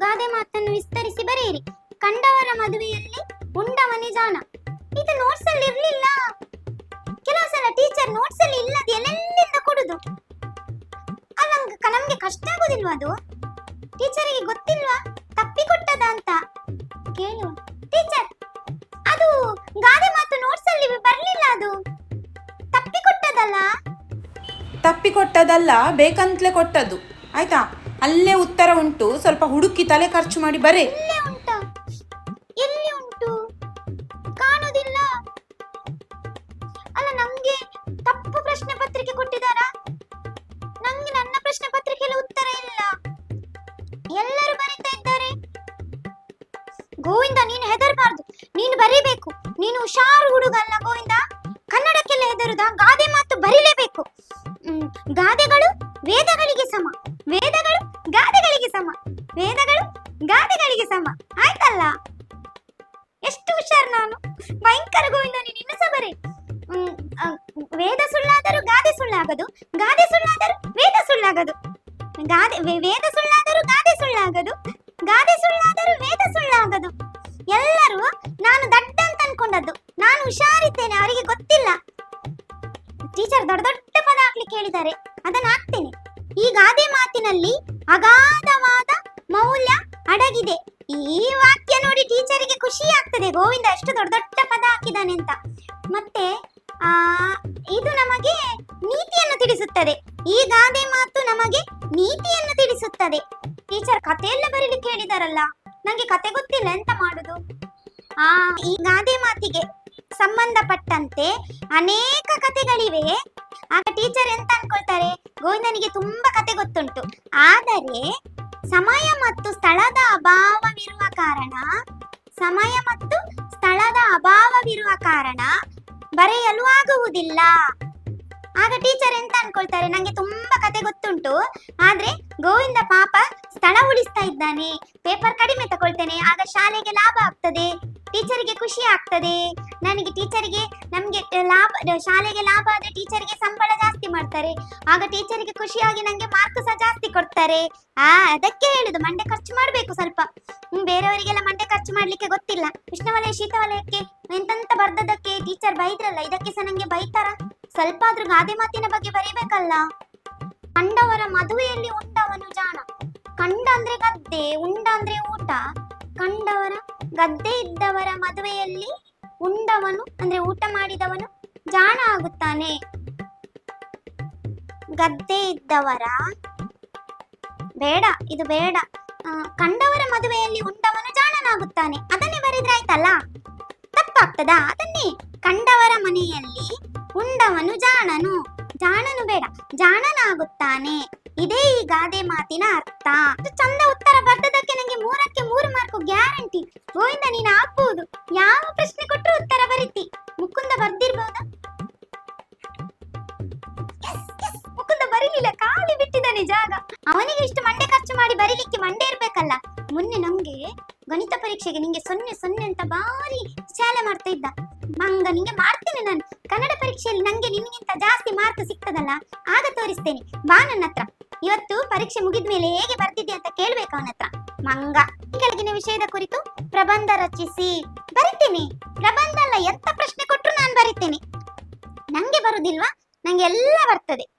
ಗಾದೆ ಮಾತನ್ನು ವಿಸ್ತರಿಸಿ ಬರೆಯಿರಿ. ಕಂಡವರ ಮದುವೆಯಲ್ಲಿ ಉಂಡವನೇ ಇದು ನೋಟ್ಸ್ ಅಲ್ಲಿ ಇರ್ಲಿಲ್ಲ. ಕೆಲವು ಸಲ ಟೀಚರ್ ನೋಟ್ಸ್ ಅಲ್ಲಿ ಇಲ್ಲದ ಎಲ್ಲೆಲ್ಲಿಂದ ಕೊಡುದು? ಅಲ್ಲ, ನಮ್ಗೆ ಕಷ್ಟ ಆಗುದಿಲ್ವಾ ಅದು? ಟೀಚರಿಗೆ ಗೊತ್ತಿಲ್ವಾ? ತಪ್ಪಿ ಕೊಟ್ಟದ ಅಂತ? ಕೇಳು. ಟೀಚರ್ ಅದು ಗಾದೆ ಮಾತು ನೋಟ್ಸ್ ಅಲ್ಲಿ ಬರ್ಲಿಲ್ಲ ಅದು? ತಪ್ಪಿ ಕೊಟ್ಟದಲ್ಲ ತಪ್ಪಿ ಕೊಟ್ಟದಲ್ಲ ಬೇಕಂತಲೇ ಕೊಟ್ಟದ್ದು. ಆಯ್ತಾ? ಅಲ್ಲೇ ಉತ್ತರ ಉಂಟು. ಸ್ವಲ್ಪ ಹುಡುಕಿ ತಲೆ ಖರ್ಚು ಮಾಡಿ ಬರೆ. ಎಲ್ಲಿ ಉಂಟು? ಕಾಣುದಿಲ್ಲ. ಅಲ್ಲ, ನಮ್ಗೆ ತಪ್ಪು ಪ್ರಶ್ನೆ ಪತ್ರಿಕೆ ಕೊಟ್ಟಿದಾರಾ ನಂಗೆ ನನ್ನ ಪ್ರಶ್ನೆ ಪತ್ರಿಕೆಯಲ್ಲಿ ಉತ್ತರ ಇಲ್ಲ. ಎಲ್ಲರೂ ಬರೀತಾ ಇದ್ದಾರೆ. ಗೋವಿಂದ, ನೀನು ಹೆದರಬಾರ್ದು. ನೀನು ಬರೀಬೇಕು. ನೀನು ಹುಷಾರು ಹುಡುಗಲ್ಲ ಗೋವಿಂದ. ಕನ್ನಡಕ್ಕೆಲ್ಲ ಹೆದರುದ? ಗಾದೆ ಮಾತು ಬರೀಲೇಬೇಕು. ಗಾದೆಗಳು ವೇದಗಳಿಗೆ ಸಮ. ವೇದಗಳು ಸಮ. ವೇದಗಳು ಗಾದೆಗಳಿಗೆ ಸಮ. ಆಯ್ತಲ್ಲ? ಎಷ್ಟು ಹುಷಾರ್ ನಾನು? ಭಯಂಕರ ಗೋವಿಂದ, ನೀನು ವೇದ ಸುಳ್ಳಾದರೂ ಗಾದೆ ಸುಳ್ಳಾಗದು. ಗಾದೆ ಸುಳ್ಳಾದರೂ ವೇದ ಸುಳ್ಳಾಗದು. ಗಾದೆ ವೇದ ಸುಳ್ಳಾದರೂ ಗಾದೆ ಸುಳ್ಳಾಗದು. ಗಾದೆ ಸುಳ್ಳಾದರೂ ವೇದ ಸುಳ್ಳಾಗದು. ಎಲ್ಲರೂ ನಾನು ದಡ್ಡ ಅಂತ ಅನ್ಕೊಂಡದ್ದು. ನಾನು ಹುಷಾರಿದ್ದೇನೆ, ಅವರಿಗೆ ಗೊತ್ತಿಲ್ಲ. ಟೀಚರ್ ದೊಡ್ಡ ದೊಡ್ಡ ಪದ ಹಾಕ್ಲಿಕ್ಕೆ ಹೇಳಿದ್ದಾರೆ. ಅದನ್ನ ಹಾಕ್ತೇನೆ ಈ ಗಾದೆ ಮಾತಿನಲ್ಲಿ ಅಗಾಧವಾದ ಮೌಲ್ಯ ಅಡಗಿದೆ. ಈ ವಾಕ್ಯ ನೋಡಿ ಟೀಚರಿಗೆ ಖುಷಿ ಆಗ್ತದೆ. ಗೋವಿಂದ ಎಷ್ಟು ದೊಡ್ಡ ದೊಡ್ಡ ಪದ ಹಾಕಿದಾನೆ ಅಂತ. ಮತ್ತೆ, ಆ, ಇದು ನಮಗೆ ನೀತಿಯನ್ನು ತಿಳಿಸುತ್ತದೆ. ಈ ಗಾದೆ ಮಾತು ನಮಗೆ ನೀತಿಯನ್ನು ತಿಳಿಸುತ್ತದೆ. ಟೀಚರ್ ಕಥೆಯೆಲ್ಲ ಬರೀಲಿಕ್ಕೆ ಹೇಳಿದಾರಲ್ಲ. ನಂಗೆ ಕತೆ ಗೊತ್ತಿಲ್ಲ. ಎಂತ ಮಾಡುದು? ಆ, ಈ ಗಾದೆ ಮಾತಿಗೆ ಸಂಬಂಧಪಟ್ಟಂತೆ ಅನೇಕ ಕಥೆಗಳಿವೆ. ಆಗ ಟೀಚರ್ ಎಂತ ಅನ್ಕೊಳ್ತಾರೆ? ಗೋವಿಂದನಿಗೆ ತುಂಬಾ ಕತೆ ಗೊತ್ತುಂಟು. ಆದರೆ ಸಮಯ ಮತ್ತು ಸ್ಥಳದ ಅಭಾವವಿರುವ ಕಾರಣ, ಸಮಯ ಮತ್ತು ಸ್ಥಳದ ಅಭಾವವಿರುವ ಕಾರಣ ಬರೆಯಲು ಆಗುವುದಿಲ್ಲ. ಆಗ ಟೀಚರ್ ಎಂತ ಅನ್ಕೊಳ್ತಾರೆ? ನಂಗೆ ತುಂಬಾ ಕತೆ ಗೊತ್ತುಂಟು. ಆದ್ರೆ ಗೋವಿಂದ ಪಾಪ ಸ್ಥಳ ಉಳಿಸ್ತಾ ಇದ್ದಾನೆ. ಪೇಪರ್ ಕಡಿಮೆ ತಗೊಳ್ತೇನೆ, ಆಗ ಶಾಲೆಗೆ ಲಾಭ ಆಗ್ತದೆ. ಟೀಚರಿಗೆ ಖುಷಿ ಆಗ್ತದೆ. ನನಗೆ ಟೀಚರಿಗೆ ನಮಗೆ ಲಾಭ, ಶಾಲೆಗೆ ಲಾಭ ಆದರೆ ಟೀಚರಿಗೆ ಸಂಬಳ ಜಾಸ್ತಿ ಮಾಡ್ತಾರೆ. ಆಗ ಟೀಚರಿಗೆ ಖುಷಿಯಾಗಿ ನನಗೆ ಮಾರ್ಕ್ ಸಹ ಜಾಸ್ತಿ ಕೊಡ್ತಾರೆ. ಆ, ಅದಕ್ಕೆ ಹೇಳುದು, ಮಂಡೆ ಖರ್ಚು ಮಾಡಬೇಕು ಸ್ವಲ್ಪ. ಬೇರೆಯವರಿಗೆಲ್ಲ ಮಂಡೆ ಖರ್ಚು ಮಾಡ್ಲಿಕ್ಕೆ ಗೊತ್ತಿಲ್ಲ. ಉಷ್ಣವಲಯ ಶೀತವಲಯಕ್ಕೆ ಎಂತೆಂತ ಬರ್ದದಕ್ಕೆ ಟೀಚರ್ ಬೈದ್ರಲ್ಲ, ಇದಕ್ಕೆ ಸಹ ನಂಗೆ ಬೈತಾರ? ಸ್ವಲ್ಪ ಆದ್ರೂ ಗಾದೆ ಮಾತಿನ ಬಗ್ಗೆ ಬರೀಬೇಕಲ್ಲ. ಕಂಡವರ ಮದುವೆಯಲ್ಲಿ ಉಂಡವ ಕಂಡ ಅಂದ್ರೆ ಗದ್ದೆ, ಉಂಡ ಅಂದ್ರೆ ಊಟ. ಕಂಡವರ ಗದ್ದೆ ಇದ್ದವರ ಮದುವೆಯಲ್ಲಿ ಉಂಡವನು ಅಂದ್ರೆ ಊಟ ಮಾಡಿದವನು ಜಾಣ ಆಗುತ್ತಾನೆ. ಗದ್ದೆ ಇದ್ದವರ ಬೇಡ, ಇದು ಬೇಡ. ಕಂಡವರ ಮದುವೆಯಲ್ಲಿ ಉಂಡವನು ಜಾಣನಾಗುತ್ತಾನೆ. ಅದನ್ನೇ ಬರೆದ್ರೆ ಆಯ್ತಲ್ಲ? ತಪ್ಪಾಗ್ತದಾ ಅದನ್ನೇ? ಕಂಡವರ ಮನೆಯಲ್ಲಿ ಉಂಡವನು ಜಾಣನು. ಜಾಣನು ಬೇಡ. ಜಾಣನಾಗುತ್ತಾನೆ. ಇದೇ ಈ ಗಾದೆ ಮಾತಿನ ಅರ್ಥ. ಚಂದ ಉತ್ತರ ಬರ್ದದಕ್ಕೆ ನನಗೆ ಮೂರಕ್ಕೆ ಮೂರು ಮಾರ್ಕು ಗ್ಯಾರಂಟಿ. ಗೋವಿಂದ ನೀನು ಆಗ್ಬಹುದು ಯಾವ ಪ್ರಶ್ನೆ ಕೊಟ್ಟರು ಉತ್ತರ ಬರೀತಿ. ಮುಕುಂದ yes, ಮುಕುಂದ ಬರೀಲಿಲ್ಲ. ಖಾಲಿ ಬಿಟ್ಟಿದ್ದಾನೆ ಜಾಗ. ಅವನಿಗೆ ಇಷ್ಟು ಮಂಡೆ ಖರ್ಚು ಮಾಡಿ ಬರೀಲಿಕ್ಕೆ ಮಂಡೆ ಇರ್ಬೇಕಲ್ಲ. ಮೊನ್ನೆ ನಂಗೆ ಗಣಿತ ಪರೀಕ್ಷೆಗೆ ನಿಂಗೆ ಸೊನ್ನೆ ಸೊನ್ನೆ ಅಂತ ಬಾರಿ ಶಾಲೆ ಮಾಡ್ತಾ ಇದ್ದ. ಮಂಗ ನಿಂಗೆ ಮಾಡ್ತೇನೆ ನಾನು. ಕನ್ನಡ ಪರೀಕ್ಷೆಯಲ್ಲಿ ನಂಗೆ ನಿನ್ಗಿಂತ ಜಾಸ್ತಿ ಮಾರ್ಕ್ ಸಿಗ್ತದಲ್ಲ, ಆಗ ತೋರಿಸ್ತೇನೆ. ಬಾ ನನ್ನ ಹತ್ರ. ಇವತ್ತು ಪರೀಕ್ಷೆ ಮುಗಿದ ಮೇಲೆ ಹೇಗೆ ಬರ್ತಿದ್ದೆ ಅಂತ ಕೇಳ್ಬೇಕು ಅವನ ಹತ್ರ. ಮಂಗ. ಕೆಳಗಿನ ವಿಷಯದ ಕುರಿತು ಪ್ರಬಂಧ ರಚಿಸಿ. ಬರಿತೀನಿ. ಪ್ರಬಂಧ ಅಲ್ಲ, ಎಂತ ಪ್ರಶ್ನೆ ಕೊಟ್ಟರು ನಾನು ಬರಿತೇನೆ. ನಂಗೆ ಬರುದಿಲ್ವಾ? ನಂಗೆ ಎಲ್ಲ ಬರ್ತದೆ.